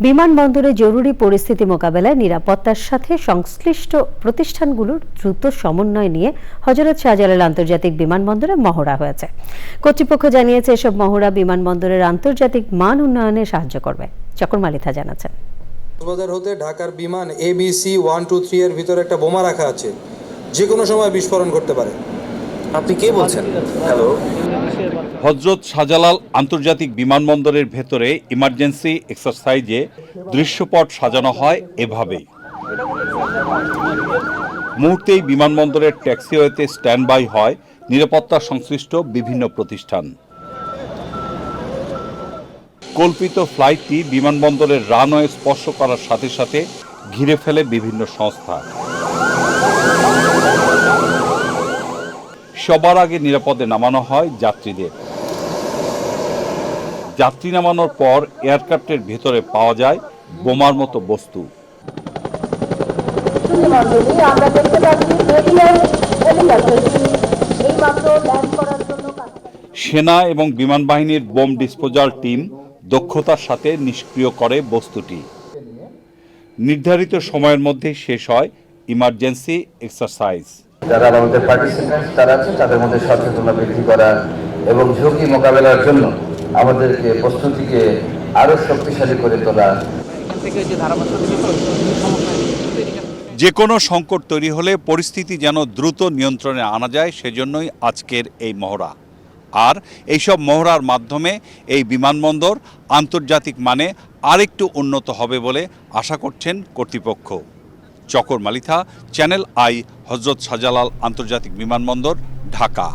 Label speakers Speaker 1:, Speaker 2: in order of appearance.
Speaker 1: বিমানবন্দরে জরুরি পরিস্থিতি মোকাবেলায় নিরাপত্তার সাথে সংশ্লিষ্ট প্রতিষ্ঠানগুলোর দ্রুত সমন্বয় নিয়ে হজরত শাহজালাল আন্তর্জাতিক বিমানবন্দরে মহড়া হয়েছে। কর্তৃপক্ষ জানিয়েছে এসব মহড়া বিমানবন্দরের আন্তর্জাতিক মান উন্নয়নে সাহায্য করবে। চকর মালিথা জানাচ্ছেন।
Speaker 2: কক্সবাজার হতে ঢাকার বিমান A B C one two three এর ভিতরে একটা বোমা রাখা আছে। যে কোনো সময় বিস্ফোরণ করতে পারে।
Speaker 3: আপনি কে বলছেন? হ্যালো।
Speaker 4: হজরত শাহজালাল আন্তর্জাতিক বিমানবন্দরের ভেতরে ইমার্জেন্সি এক্সারসাইজে দৃশ্যপট সাজানো হয় এভাবেই মুহূর্তেই বিমানবন্দরের ট্যাক্সিওয়েতে স্ট্যান্ড বাই হয় নিরাপত্তা সংশ্লিষ্ট বিভিন্ন প্রতিষ্ঠান। কল্পিত ফ্লাইটটি বিমানবন্দরের রানওয়ে স্পর্শ করার সাথে সাথে ঘিরে ফেলে বিভিন্ন সংস্থা। সবার আগে নিরাপদে নামানো হয় যাত্রীদের। যাত্রী নামানোর পর এয়ারক্রাফটের ভেতরে পাওয়া যায় বোমার মতো বস্তু।
Speaker 5: মন্ডলী আমরা দেখতে পাচ্ছি রেডিয়াল হেলিকপ্টারটি এইমাত্র ল্যান্ড করার জন্য কাজ।
Speaker 4: সেনা এবং বিমান বাহিনীর বোম ডিসপোজাল টিম দক্ষতার সাথে নিষ্ক্রিয় করে বস্তুটি। নির্ধারিত সময়ের মধ্যে শেষ হয় ইমার্জেন্সি এক্সারসাইজ।
Speaker 6: যারা আমাদের পার্টিসিপেন্টস তারা আছে তাদের মধ্যে সচেতনতা বৃদ্ধি করা এবং ঝুঁকি মোকাবেলার জন্য আমাদেরকে প্রস্তুতিকে আরও শক্তিশালী করে তোলা।
Speaker 4: যে কোনো সংকট তৈরি হলে পরিস্থিতি যেন দ্রুত নিয়ন্ত্রণে আনা যায়, সেজন্যই আজকের এই মহড়া। আর এইসব মহড়ার মাধ্যমে এই বিমানবন্দর আন্তর্জাতিক মানে আরেকটু উন্নত হবে বলে আশা করছেন কর্তৃপক্ষ। চকর মালিথা, চ্যানেল আই, হজরত শাহজালাল আন্তর্জাতিক বিমানবন্দর, ঢাকা।